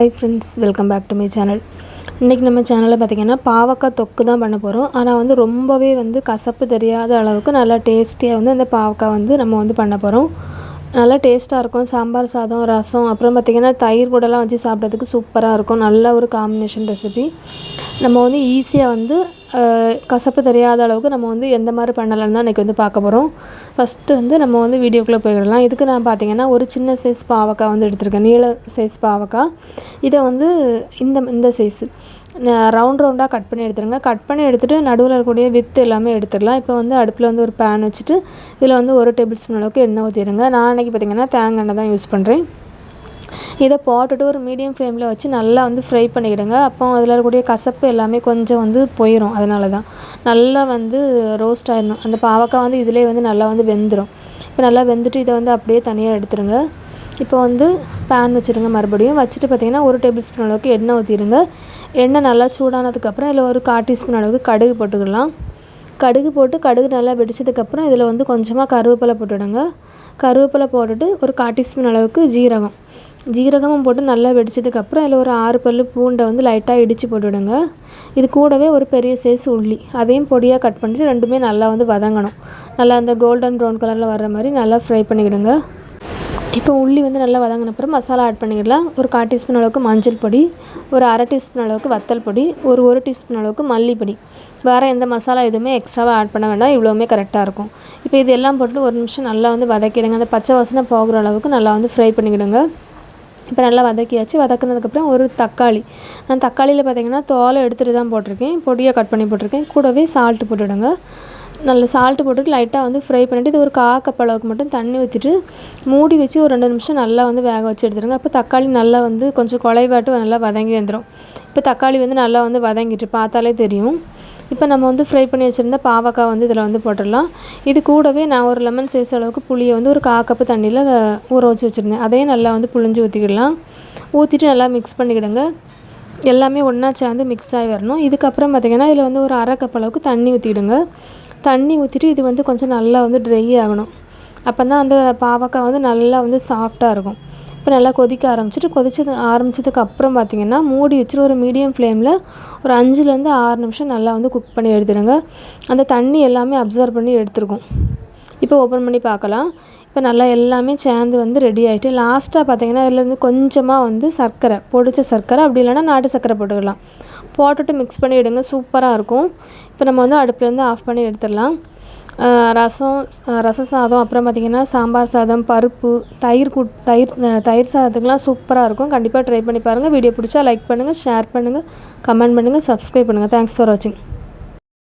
Hi friends welcome back to my channel இன்றைக்கி நம்ம சேனலில் பார்த்திங்கன்னா பாவக்காய் தொக்கு தான் பண்ண போகிறோம் ஆனால் வந்து ரொம்பவே வந்து கசப்பு தெரியாத அளவுக்கு நல்லா டேஸ்டியாக வந்து அந்த பாவக்காய் வந்து நம்ம வந்து பண்ண போகிறோம் நல்லா டேஸ்ட்டாக இருக்கும். சாம்பார் சாதம் ரசம் அப்புறம் பார்த்திங்கன்னா தயிர் கூடலாம் வச்சு சாப்பிட்றதுக்கு சூப்பராக இருக்கும். நல்ல ஒரு காம்பினேஷன் ரெசிபி நம்ம வந்து ஈஸியாக வந்து கசப்பு தெரியாத அளவுக்கு நம்ம வந்து எந்த மாதிரி பண்ணலாம்னு தான் இன்றைக்கி வந்து பார்க்க போகிறோம் ஃபஸ்ட்டு வந்து நம்ம வந்து வீடியோக்குள்ளே போயிடலாம். இதுக்கு நான் பார்த்தீங்கன்னா ஒரு சின்ன சைஸ் பாவக்காய் வந்து எடுத்திருக்கேன். நீள சைஸ் பாவக்காய். இதை வந்து இந்த இந்த சைஸு ரவுண்ட் ரவுண்டாக கட் பண்ணி எடுத்துருங்க. கட் பண்ணி எடுத்துகிட்டு நடுவில் இருக்கக்கூடிய வித்து எல்லாமே எடுத்துடலாம். இப்போ வந்து அடுப்பில் வந்து ஒரு பேன் வச்சுட்டு இதில் வந்து ஒரு டேபிள் ஸ்பூன் அளவுக்கு எண்ணெய் ஊற்றிடுங்க நான் அன்றைக்கி பார்த்திங்கன்னா தேங்காய் எண்ணெய் தான் யூஸ் பண்ணுறேன் இதை போட்டுட்டு ஒரு மீடியம் ஃப்ளேமில் வச்சு நல்லா வந்து ஃப்ரை பண்ணிக்கிடுங்க. அப்போ அதில் இருக்கக்கூடிய கசப்பு எல்லாமே கொஞ்சம் வந்து போயிடும் அதனால தான் நல்லா வந்து ரோஸ்ட் ஆயிடணும். அந்த பாவக்காய் வந்து இதிலே வந்து நல்லா வந்து வெந்துடும் இப்போ நல்லா வெந்துட்டு இதை வந்து அப்படியே தனியாக எடுத்துருங்க. இப்போ வந்து பேன் வச்சுருங்க மறுபடியும். வச்சுட்டு பார்த்தீங்கன்னா ஒரு டேபிள் ஸ்பூன் அளவுக்கு எண்ணெய் ஊற்றிடுங்க எண்ணெய் நல்லா சூடானதுக்கப்புறம் இதில் ஒரு கால் டீஸ்பூன் அளவுக்கு கடுகு போட்டுக்கலாம். கடுகு போட்டு கடுகு நல்லா வெடிச்சதுக்கப்புறம் இதில் வந்து கொஞ்சமாக கருவேப்பிலை போட்டுவிடுங்க கருவேப்பிலை போட்டுட்டு ஒரு கால் டீஸ்பூன் அளவுக்கு ஜீரகம். ஜீரகமும் போட்டு நல்லா வெடிச்சதுக்கப்புறம் அதில் ஒரு ஆறு பல்லு பூண்டை வந்து லைட்டாக இடித்து போட்டுவிடுங்க இது கூடவே ஒரு பெரிய சைஸ் உள்ளி. அதையும் பொடியாக கட் பண்ணிட்டு ரெண்டுமே நல்லா வந்து வதங்கணும். நல்லா அந்த கோல்டன் ப்ரௌன் கலரில் வர்ற மாதிரி நல்லா ஃப்ரை பண்ணிக்கிடுங்க. இப்போ உள்ளி வந்து நல்லா வதங்கின அப்புறம் மசாலா ஆட் பண்ணிக்கிடலாம் ஒரு கால் டீஸ்பூன் அளவுக்கு மஞ்சள் பொடி ஒரு அரை டீஸ்பூன் அளவுக்கு வத்தல் பொடி ஒரு ஒரு டீஸ்பூன் அளவுக்கு மல்லிப்பொடி வேறு எந்த மசாலா எதுவுமே எக்ஸ்ட்ராவாக ஆட் பண்ண வேண்டாம். இவ்வளோவுமே கரெக்டாக இருக்கும். இப்போ இது எல்லாம் போட்டு ஒரு நிமிஷம் நல்லா வந்து வதக்கிடுங்க. அந்த பச்சை வாசனை போகிற அளவுக்கு நல்லா வந்து ஃப்ரை பண்ணிக்கிடுங்க. இப்போ நல்லா வதக்கியாச்சு. வதக்குனதுக்கப்புறம் ஒரு தக்காளி. நான் தக்காளியில் பார்த்தீங்கன்னா தோலை எடுத்துகிட்டு தான் போட்டிருக்கேன். பொடியை கட் பண்ணி போட்டிருக்கேன். கூடவே சால்ட்டு போட்டுவிடுங்க நல்ல சால்ட்டு போட்டுட்டு லைட்டாக வந்து ஃப்ரை பண்ணிவிட்டு இது ஒரு கா கப் அளவுக்கு மட்டும் தண்ணி ஊற்றிட்டு மூடி வச்சு ஒரு ரெண்டு நிமிஷம் நல்லா வந்து வேக வச்சு எடுத்துருங்க அப்போ தக்காளி நல்லா வந்து கொஞ்சம் குலைவாட்டு நல்லா வதங்கி வந்துடும் இப்போ தக்காளி வந்து நல்லா வந்து வதங்கிட்டு பார்த்தாலே தெரியும். இப்போ நம்ம வந்து ஃப்ரை பண்ணி வச்சுருந்த பாவக்காய் வந்து இதில் வந்து போட்டுடலாம். இது கூடவே நான் ஒரு லெமன் சைஸ் அளவுக்கு புளியை வந்து ஒரு கா கப்பு தண்ணியில் ஊற வச்சு வச்சுருந்தேன். அதையும் நல்லா வந்து புழிஞ்சு ஊற்றிக்கிடலாம் ஊற்றிட்டு நல்லா மிக்ஸ் பண்ணிக்கிடுங்க. எல்லாமே ஒன்றா சேர்ந்து மிக்ஸ் ஆகி வரணும். இதுக்கப்புறம் பார்த்திங்கன்னா இதில் வந்து ஒரு அரை கப் அளவுக்கு தண்ணி ஊற்றிடுங்க தண்ணி ஊற்றிட்டு இது வந்து கொஞ்சம் நல்லா வந்து ட்ரை ஆகணும். அப்போ தான் அந்த பாவக்காய் வந்து நல்லா வந்து சாஃப்டாக இருக்கும். இப்போ நல்லா கொதிக்க ஆரம்பிச்சிட்டு கொதிச்சது ஆரம்பித்ததுக்கப்புறம் பார்த்திங்கன்னா மூடி வச்சுட்டு ஒரு மீடியம் ஃப்ளேமில் ஒரு அஞ்சுலேருந்து ஆறு நிமிஷம் நல்லா வந்து குக் பண்ணி எடுத்துடுங்க. அந்த தண்ணி எல்லாமே அப்சர்வ் பண்ணி எடுத்துருக்கும். இப்போ ஓப்பன் பண்ணி பார்க்கலாம் இப்போ நல்லா எல்லாமே சேர்ந்து வந்து ரெடி ஆகிட்டு லாஸ்ட்டாக பார்த்தீங்கன்னா இதில் வந்து கொஞ்சமாக வந்து சர்க்கரை பொடிச்ச சர்க்கரை அப்படி இல்லைன்னா நாட்டு சர்க்கரை போட்டுக்கலாம். போட்டுட்டு மிக்ஸ் பண்ணி எடுங்க. சூப்பராக இருக்கும். இப்போ நம்ம வந்து அடுப்புலேருந்து ஆஃப் பண்ணி எடுத்துடலாம். ரசம் ரச சாதம் அப்புறம் பார்த்திங்கன்னா சாம்பார் சாதம் பருப்பு தயிர் கு தயிர் தயிர் சாதத்துக்குலாம் சூப்பராக இருக்கும். கண்டிப்பாக ட்ரை பண்ணி பாருங்கள் வீடியோ பிடிச்சா லைக் பண்ணுங்கள் ஷேர் பண்ணுங்கள் கமெண்ட் பண்ணுங்கள் சப்ஸ்கிரைப் பண்ணுங்கள் தேங்க்ஸ் ஃபார் வாட்சிங்